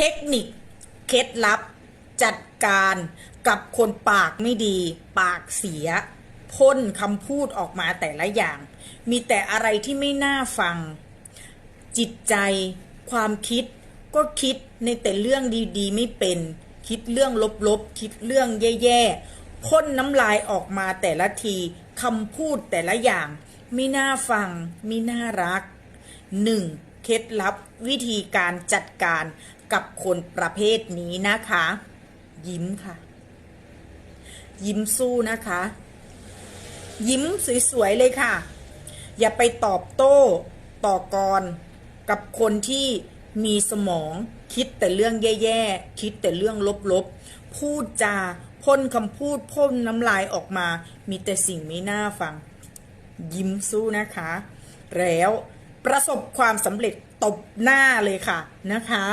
เทคนิคเคล็ดลับ จัดการกับคนปากไม่ดี ปากเสีย พ่นคำพูดออกมาแต่ละอย่าง มีแต่อะไรที่ไม่น่าฟัง จิตใจ ความคิด ก็คิดในแต่เรื่องดีๆ ไม่เป็น คิดเรื่องลบๆ คิดเรื่องแย่ๆพ่นน้ำลายออกมาแต่ละทีคำพูดแต่ละอย่างไม่น่าฟังไม่น่ารัก 1. เคล็ดลับวิธีการจัดการ กับคนประเภทนี้นะคะ ยิ้มค่ะ ยิ้มสู้นะคะ ยิ้มสวยๆเลยค่ะ อย่าไปตอบโต้ต่อกรกับคนที่มีสมองคิดแต่เรื่องแย่ๆ คิดแต่เรื่องลบๆ พูดจาพ่นคำพูดพ่นน้ำลายออกมา มีแต่สิ่งไม่น่าฟัง ยิ้มสู้นะคะ แล้วประสบความสำเร็จตบหน้าเลยค่ะนะคะ